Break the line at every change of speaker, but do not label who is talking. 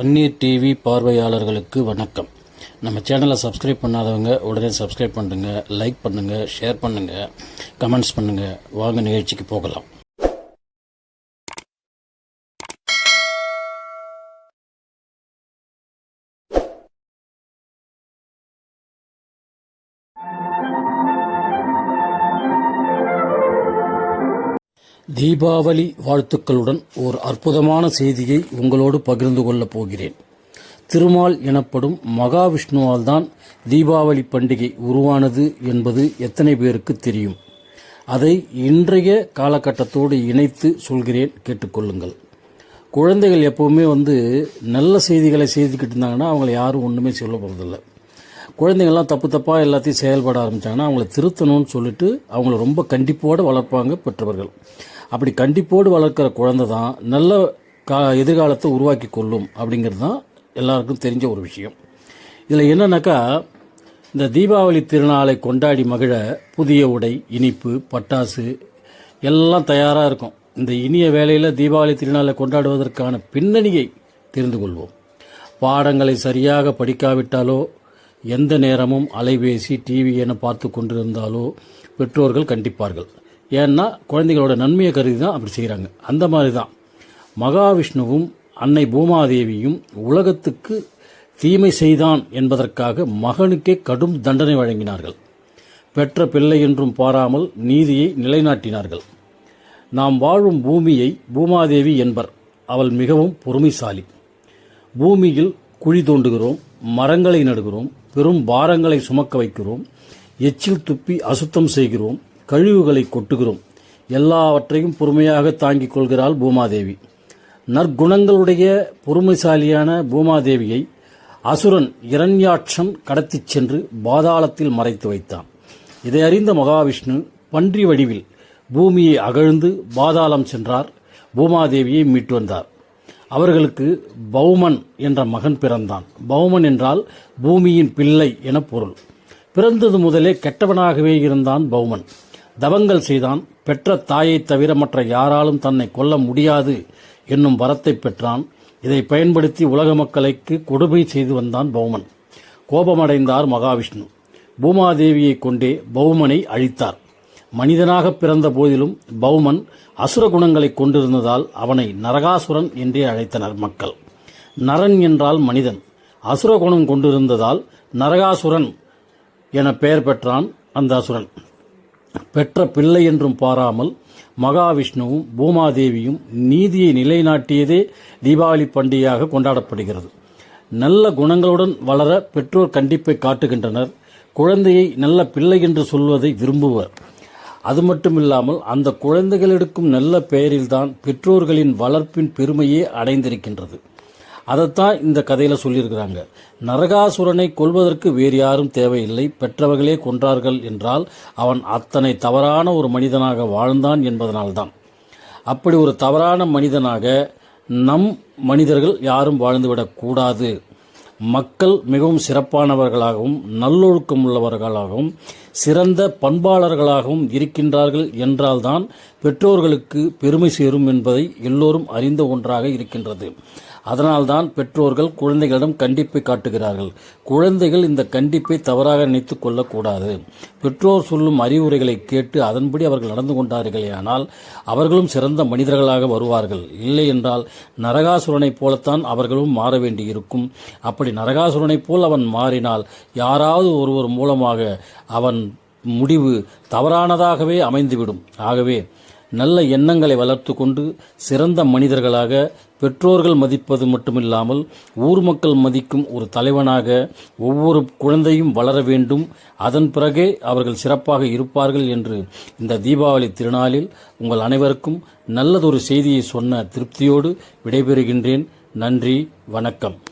அந்நீர் TV பார்வையாளர்களுக்கு வணக்கம். நம்ம சேனலை சப்ஸ்கிரைப் பண்ணாதவங்க உடனே சப்ஸ்கிரைப் பண்ணுங்கள் லைக் பண்ணுங்கள் ஷேர் பண்ணுங்கள் கமெண்ட்ஸ் பண்ணுங்கள் வாங்க நிகழ்ச்சிக்கு போகலாம். தீபாவளி வாழ்த்துக்களுடன் ஒரு அற்புதமான செய்தியை உங்களோடு பகிர்ந்து கொள்ளப் போகிறேன். திருமால் எனப்படும் மகாவிஷ்ணுவால் தான் தீபாவளி பண்டிகை உருவானது என்பது எத்தனை பேருக்கு தெரியும்? அதை இன்றைய காலகட்டத்தோடு இணைத்து சொல்கிறேன் கேட்டுக்கொள்ளுங்கள். குழந்தைகள் எப்போவுமே வந்து நல்ல செய்திகளை செய்துக்கிட்டு இருந்தாங்கன்னா அவங்களை யாரும் ஒன்றுமே சொல்ல போகிறதில்ல குழந்தைங்கள்லாம் தப்பு தப்பாக எல்லாத்தையும் செயல்பட ஆரம்பித்தாங்கன்னா அவங்கள திருத்தணும்னு சொல்லிட்டு அவங்கள ரொம்ப கண்டிப்போடு வளர்ப்பாங்க பெற்றவர்கள் அப்படி கண்டிப்போடு வளர்க்குற குழந்தை தான் நல்ல கா எதிர்காலத்தை உருவாக்கி கொள்ளும் அப்படிங்கிறது தான் எல்லாருக்கும் தெரிஞ்ச ஒரு விஷயம். இதில் என்னென்னாக்கா இந்த தீபாவளி திருநாளை கொண்டாடி மகிழ புதிய உடை இனிப்பு பட்டாசு எல்லாம் தயாராக இருக்கும். இந்த இனிய வேளையில் தீபாவளி திருநாளை கொண்டாடுவதற்கான பின்னணியை தெரிந்து கொள்வோம். பாடங்களை சரியாக படிக்காவிட்டாலோ எந்த நேரமும் அலைபேசி டிவி என பார்த்து கொண்டிருந்தாலோ பெற்றோர்கள் கண்டிப்பார்கள். ஏன்னா குழந்தைகளோட நன்மையை கருதி தான் அப்படி செய்கிறாங்க அந்த மாதிரி தான் மகாவிஷ்ணுவும் அன்னை பூமாதேவியும் உலகத்துக்கு தீமை செய்தான் என்பதற்காக மகனுக்கே கடும் தண்டனை வழங்கினார்கள். பெற்ற பிள்ளை என்றும் பாராமல் நீதியை நிலைநாட்டினார்கள். நாம் வாழும் பூமியை பூமாதேவி என்பர். அவள் மிகவும் பொறுமைசாலி. பூமியில் குழி தோண்டுகிறோம் மரங்களை நடுகிறோம் பெரும் பாரங்களை சுமக்க வைக்கிறோம் எச்சில் துப்பி அசுத்தம் செய்கிறோம் கழிவுகளை கொட்டுகிறோம். எல்லாவற்றையும் பொறுமையாக தாங்கிக் கொள்கிறாள் பூமாதேவி. நற்குணங்களுடைய பொறுமைசாலியான பூமாதேவியை அசுரன் இரண்யாட்சன் கடத்திச் சென்று பாதாளத்தில் மறைத்து வைத்தான். இதை அறிந்த மகாவிஷ்ணு பன்றி வடிவில் பூமியை அகழ்ந்து பாதாளம் சென்றார். பூமாதேவியை மீட்டு வந்தார். அவர்களுக்கு பௌமன் என்ற மகன் பிறந்தான். பௌமன் என்றால் பூமியின் பிள்ளை என பொருள். பிறந்தது முதலே கெட்டவனாகவே இருந்தான் பௌமன். தவங்கள் செய்தான் பெற்ற தாயைத் தவிர மற்ற யாராலும் தன்னை கொல்ல முடியாது என்னும் வரத்தை பெற்றான். இதை பயன்படுத்தி உலக மக்களுக்கு கொடுமை செய்து வந்தான் பௌமன். கோபமடைந்தார் மகாவிஷ்ணு. பூமாதேவியை கொண்டே பௌமனை அழித்தார். மனிதனாக பிறந்த போதிலும் பௌமன் அசுர குணங்களை கொண்டிருந்ததால் அவனை நரகாசுரன் என்றே அழைத்தனர் மக்கள். நரன் என்றால் மனிதன். அசுர குணம் கொண்டிருந்ததால் நரகாசுரன் என பெயர் பெற்றான் அந்த அசுரன். பெற்ற பிள்ளை என்றும் பாராமல் மகாவிஷ்ணுவும் பூமாதேவியும் நீதியை நிலைநாட்டியதே தீபாவளி பண்டிகையாக கொண்டாடப்படுகிறது. நல்ல குணங்களுடன் வளர பெற்றோர் கண்டிப்பை காட்டுகின்றனர். குழந்தையை நல்ல பிள்ளை என்று சொல்வதை விரும்புவர். அது மட்டுமில்லாமல் அந்த குழந்தைகள் எடுக்கும் நல்ல பெயரில்தான் பெற்றோர்களின் வளர்ப்பின் பெருமையே அடைந்திருக்கின்றது. அதைத்தான் இந்த கதையில் சொல்லியிருக்கிறாங்க. நரகாசுரனை கொல்வதற்கு வேறு யாரும் தேவையில்லை. பெற்றவர்களே கொன்றார்கள் என்றால் அவன் அத்தனை தவறான ஒரு மனிதனாக வாழ்ந்தான் என்பதனால்தான். அப்படி ஒரு தவறான மனிதனாக நம் மனிதர்கள் யாரும் வாழ்ந்துவிடக்கூடாது மக்கள் மிகவும் சிறப்பானவர்களாகவும் நல்லொழுக்கம் உள்ளவர்களாகவும் சிறந்த பண்பாளர்களாகவும் இருக்கின்றார்கள் என்றால்தான் பெற்றோர்களுக்கு பெருமை சேரும் என்பதை எல்லோரும் அறிந்த ஒன்றாக இருக்கின்றது. அதனால்தான் பெற்றோர்கள் குழந்தைகளிடம் கண்டிப்பை காட்டுகிறார்கள். குழந்தைகள் இந்த கண்டிப்பை தவறாக நினைத்து கொள்ளக்கூடாது. பெற்றோர் சொல்லும் அறிவுரைகளை கேட்டு அதன்படி அவர்கள் நடந்து கொண்டார்களேயானால் அவர்களும் சிறந்த மனிதர்களாக வருவார்கள். இல்லை என்றால் நரகாசுரனைப் போலத்தான் அவர்களும் மாற வேண்டியிருக்கும். அப்படி அப்படி நரகாசுரனைப் போல் அவன் மாறினால் யாராவது ஒருவர் மூலமாக அவன் முடிவு தவறானதாகவே அமைந்துவிடும். ஆகவே நல்ல எண்ணங்களை வளர்த்து கொண்டு சிறந்த மனிதர்களாக பெற்றோர்கள் மதிப்பது மட்டுமில்லாமல் ஊர் மக்கள் மதிக்கும் ஒரு தலைவனாக ஒவ்வொரு குழந்தையும் வளர வேண்டும். அதன் பிறகே அவர்கள் சிறப்பாக இருப்பார்கள் என்று இந்த தீபாவளி திருநாளில் உங்கள் அனைவருக்கும் நல்லதொரு செய்தியை சொன்ன திருப்தியோடு விடைபெறுகின்றேன். நன்றி வணக்கம்.